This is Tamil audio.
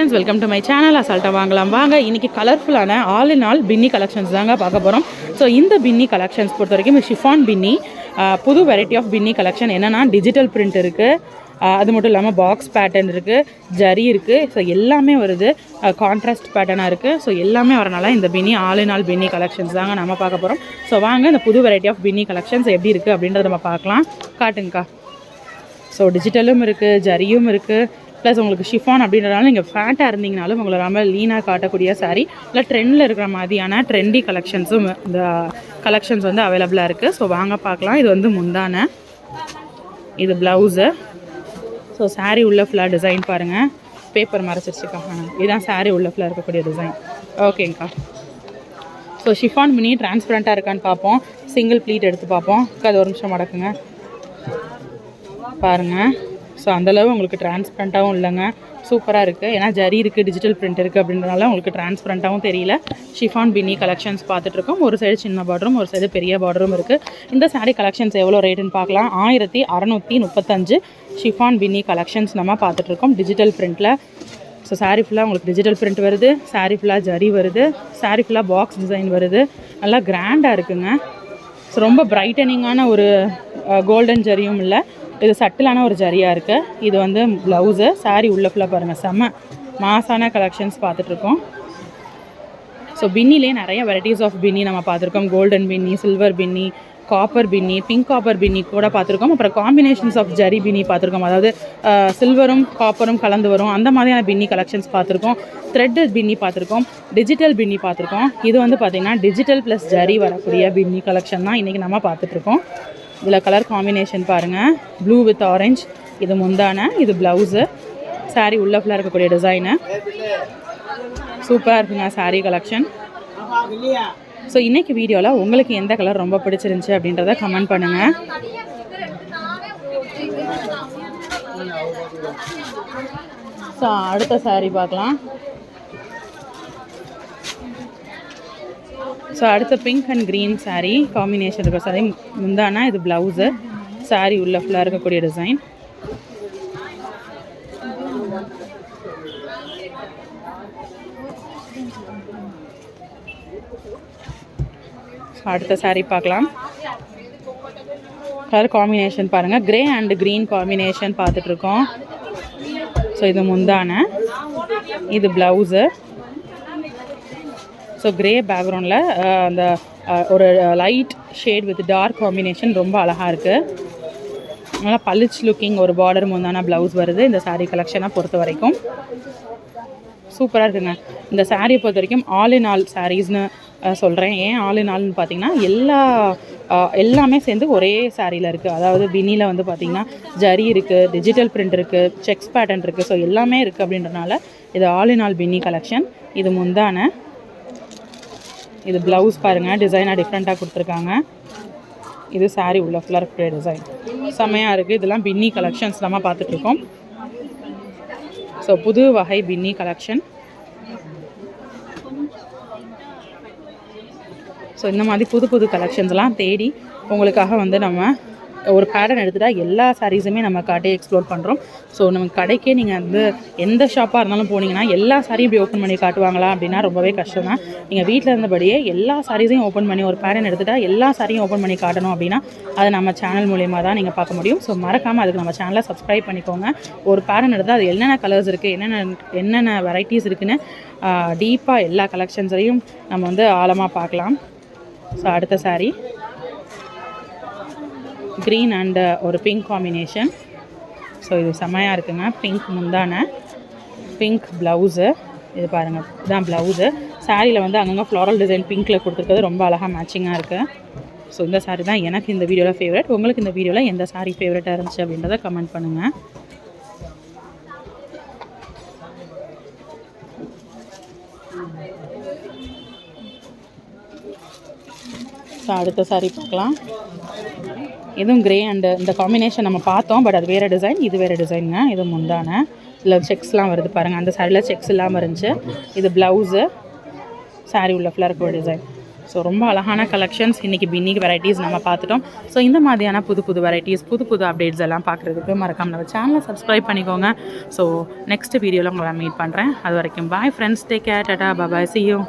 Friends welcome to my channel அசால்ட்டாக வாங்கலாம். வாங்க இன்றைக்கி கலர்ஃபுல்லான all in all Binny collections தாங்க பார்க்க போகிறோம் ஸோ இந்த பின்னி கலெக்ஷன்ஸ் பொறுத்த வரைக்கும் ஷிஃபான் பின்னி புது வெரைட்டி ஆஃப் பின்னி கலெக்ஷன் என்னென்னா டிஜிட்டல் பிரிண்ட் இருக்குது அது மட்டும் இல்லாமல் பாக்ஸ் பேட்டர்ன் இருக்குது ஜரி இருக்குது ஸோ எல்லாமே வருது. கான்ட்ராஸ்ட் பேட்டர்னாக இருக்குது ஸோ எல்லாமே வரனால இந்த Binny all in all Binny collections தாங்க நம்ம பார்க்க போகிறோம் ஸோ வாங்க இந்த புது வெரைட்டி ஆஃப் பின்னி கலெக்ஷன்ஸ் எப்படி இருக்குது அப்படின்றத நம்ம பார்க்கலாம். காட்டுங்கக்கா. ஸோ டிஜிட்டலும் இருக்குது ஜரியும் இருக்குது ப்ளஸ் உங்களுக்கு ஷிஃபான் அப்படின்றனால நீங்கள் ஃபேட்டாக இருந்தீங்கனாலும் உங்களை ரொம்ப லீனாக காட்டக்கூடிய saree. இல்லை ட்ரெண்டில் இருக்கிற மாதிரியான ட்ரெண்டி கலெக்ஷன்ஸும் இந்த கலெக்ஷன்ஸ் வந்து அவைலபிளாக இருக்குது ஸோ வாங்க பார்க்கலாம். இது வந்து முந்தான. இது ப்ளவுஸு ஸோ சாரீ உள்ள ஃபுல்லாக டிசைன் பாருங்கள் பேப்பர் மறைச்சிருச்சுக்கா. இதுதான் சாரீ உள்ள ஃபுல்லாக இருக்கக்கூடிய டிசைன் ஓகேங்க்கா ஸோ ஷிஃபான் மினி டிரான்ஸ்பரண்ட்டாக இருக்கான்னு பார்ப்போம். சிங்கிள் ப்ளீட் எடுத்து பார்ப்போம். அது ஒரு நிமிஷம் மடக்குங்க. பாருங்கள் ஸோ அந்தளவு உங்களுக்கு டிரான்ஸ்பரண்ட்டாகவும் இல்லைங்க. சூப்பராக இருக்குது ஏன்னா ஜரி இருக்குது டிஜிட்டல் பிரிண்ட் இருக்குது அப்படின்றனால உங்களுக்கு டிரான்ஸ்பரண்ட்டாகவும் தெரியல. ஷிஃபான் பின்னி கலெக்ஷன்ஸ் பார்த்துட்ருக்கோம். ஒரு சைடு சின்ன பார்டரும் ஒரு சைடு பெரிய பார்டரும் இருக்குது இந்த சாரீ கலெக்ஷன்ஸ் எவ்வளோ ரேட்டுன்னு பார்க்கலாம். ஆயிரத்தி அறநூற்றி முப்பத்தஞ்சு ஷிஃபான் பின்னி கலெக்ஷன்ஸ் நம்ம பார்த்துட்ருக்கோம் டிஜிட்டல் பிரிண்ட்டில் ஸோ சாரீ ஃபுல்லாக உங்களுக்கு டிஜிட்டல் பிரிண்ட் வருது. சாரீ ஃபுல்லாக ஜரி வருது. சாரீ ஃபுல்லாக பாக்ஸ் டிசைன் வருது. நல்லா கிராண்டாக இருக்குங்க. ஸோ ரொம்ப பிரைட்டனிங்கான ஒரு கோல்டன் ஜரியும் இல்லை. இது சட்டிலான ஒரு ஜரியாக இருக்குது இது வந்து ப்ளவுஸு saree உள்ளே ஃபுல்லாக பாருங்கள் செம்ம மாசான கலெக்ஷன்ஸ் பார்த்துட்ருக்கோம். ஸோ பின்னிலே நிறைய வெரைட்டிஸ் ஆஃப் பின்னி நம்ம பார்த்துருக்கோம். கோல்டன் பின்னி சில்வர் பின்னி காப்பர் பின்னி பிங்க் காப்பர் பின்னி கூட பார்த்துருக்கோம். அப்புறம் காம்பினேஷன்ஸ் ஆஃப் ஜரி பின்னி பார்த்துருக்கோம். அதாவது சில்வரும் காப்பரும் கலந்து வரும். அந்த மாதிரியான பின்னி கலெக்ஷன்ஸ் பார்த்துருக்கோம். த்ரெட் பின்னி பார்த்துருக்கோம். டிஜிட்டல் பின்னி பார்த்துருக்கோம். இது வந்து பார்த்திங்கன்னா டிஜிட்டல் ப்ளஸ் ஜரி வரக்கூடிய பின்னி கலெக்ஷன் தான் இன்றைக்கி நம்ம பார்த்துட்ருக்கோம். இதில் கலர் காம்பினேஷன் பாருங்கள் ப்ளூ வித் ஆரஞ்ச் இது முந்தான இது ப்ளவுஸு saree உள்ள ஃபுல்லாக இருக்கக்கூடிய டிசைனு சூப்பராக இருக்குங்க சாரீ கலெக்ஷன் ஸோ இன்னைக்கு வீடியோவில் உங்களுக்கு எந்த கலர் ரொம்ப பிடிச்சிருந்துச்சி அப்படின்றத கமெண்ட் பண்ணுங்கள் ஸோ அடுத்த சாரீ பார்க்கலாம். ஸோ அடுத்த pink and green saree combination இருக்கிற சாரி முந்தானா இது ப்ளவுஸு saree உள்ள ஃபுல்லாக இருக்கக்கூடிய டிசைன் அடுத்த saree பார்க்கலாம். கலர் காம்பினேஷன் பாருங்கள் கிரே அண்ட் க்ரீன் காம்பினேஷன் பார்த்துட்ருக்கோம் ஸோ இது முந்தான. இது ப்ளவுஸு ஸோ கிரே பேக்ரவுண்டில் அந்த uh, ஒரு light shade with dark combination ரொம்ப அழகாக இருக்குது நல்லா பளிச் லுக்கிங் ஒரு பார்டர் முந்தான ப்ளவுஸ் வருது. இந்த சாரீ கலெக்ஷனை பொறுத்த வரைக்கும். சூப்பராக இருக்குங்க. இந்த சாரியை பொறுத்த வரைக்கும் ஆல் இன் ஆல் சாரீஸ்னு சொல்கிறேன் ஏன் ஆல் இன் ஆல்னு பார்த்தீங்கன்னா எல்லா uh, எல்லாமே சேர்ந்து ஒரே சாரியில் இருக்குது அதாவது பினியில் வந்து பார்த்திங்கன்னா ஜரி இருக்குது டிஜிட்டல் பிரிண்ட் இருக்குது செக்ஸ் பேட்டர்ன் இருக்குது ஸோ எல்லாமே இருக்குது அப்படின்றனால இது all in all Binny collection இது முந்தான இது ப்ளவுஸ் பாருங்கள் டிசைனாக டிஃப்ரெண்ட்டாக கொடுத்துருக்காங்க. இது சாரீ உள்ள ஃபுல்லாக இருக்கிற டிசைன் செம்மையாக இருக்குது இதெல்லாம் பின்னி கலெக்ஷன்ஸ் நம்ம பார்த்துட்ருக்கோம். ஸோ புது வகை பின்னி கலெக்ஷன் ஸோ இந்த மாதிரி புது புது கலெக்ஷன்ஸ்லாம் தேடி உங்களுக்காக வந்து நம்ம ஒரு பேட்டர்ன் எடுத்துட்டால் எல்லா சாரீஸுமே நம்ம காட்டி எக்ஸ்ப்ளோர் பண்ணுறோம் ஸோ நம்ம கடைக்கே நீங்கள் வந்து எந்த ஷாப்பாக இருந்தாலும் போனீங்கன்னா எல்லா சாரியும் இப்படி ஓப்பன் பண்ணி காட்டுவாங்களா அப்படின்னா ரொம்பவே கஷ்டம் தான் நீங்கள் வீட்டில் இருந்தபடியே எல்லா சாரீஸையும் ஓப்பன் பண்ணி ஒரு பேட்டர்ன் எடுத்துட்டால் எல்லா சாரியும் ஓப்பன் பண்ணி காட்டணும் அப்படின்னா அதை நம்ம சேனல் மூலியமாக தான் நீங்கள் பார்க்க முடியும். ஸோ மறக்காமல் அதுக்கு நம்ம சேனலை சப்ஸ்கிரைப் பண்ணிக்கோங்க. ஒரு பேட்டர்ன் எடுத்தால் அது என்னென்ன கலர்ஸ் இருக்குது என்னென்ன என்னென்ன வெரைட்டிஸ் இருக்குன்னு டீப்பாக எல்லா கலெக்ஷன்ஸையும் நம்ம வந்து ஆழமாக பார்க்கலாம். ஸோ அடுத்த சாரீ க்ரீன் அண்டு uh, ஒரு பிங்க் காம்பினேஷன் ஸோ இது செம்மையாக இருக்குங்க. பிங்க் முந்தான. பிங்க் ப்ளவுஸு இது பாருங்கள் இதுதான் ப்ளவுஸு சாரியில் வந்து அங்கங்கே ஃப்ளாரல் டிசைன் பிங்க்கில் கொடுத்துருக்கிறது ரொம்ப அழகாக மேட்சிங்காக இருக்குது ஸோ இந்த சாரி தான் எனக்கு இந்த வீடியோவில் ஃபேவரட் உங்களுக்கு இந்த வீடியோவில் எந்த சாரி ஃபேவரட்டாக இருந்துச்சு அப்படின்றத கமெண்ட் பண்ணுங்கள் ஸோ அடுத்த சாரி பார்க்கலாம். இதுவும் கிரே அண்டு இந்த காம்பினேஷன் நம்ம பார்த்தோம் பட் அது வேறு டிசைன் இது வேறு டிசைனுங்க இது முந்தான. இதில் செக்ஸ்லாம் வருது பாருங்கள் அந்த சாரியில் செக்ஸ் இல்லாமல் இருந்துச்சு. இது ப்ளவுஸு சாரி உள்ள ஃபுல்லாக இருக்கிற டிசைன் ஸோ ரொம்ப அழகான கலெக்ஷன்ஸ் இன்றைக்கி பின்னிக்கு வெரைட்டிஸ் நம்ம பார்த்துட்டோம். ஸோ இந்த மாதிரியான புது புது வெரைட்டிஸ் புது புது அப்டேட்ஸ் எல்லாம் பார்க்குறதுக்கு மறக்காம நம்ம சேனலை சப்ஸ்கிரைப் பண்ணிக்கோங்க. ஸோ நெக்ஸ்ட் வீடியோவில் உங்களை மீட் பண்ணுறேன் அது வரைக்கும் bye friends take care tata bye bye see you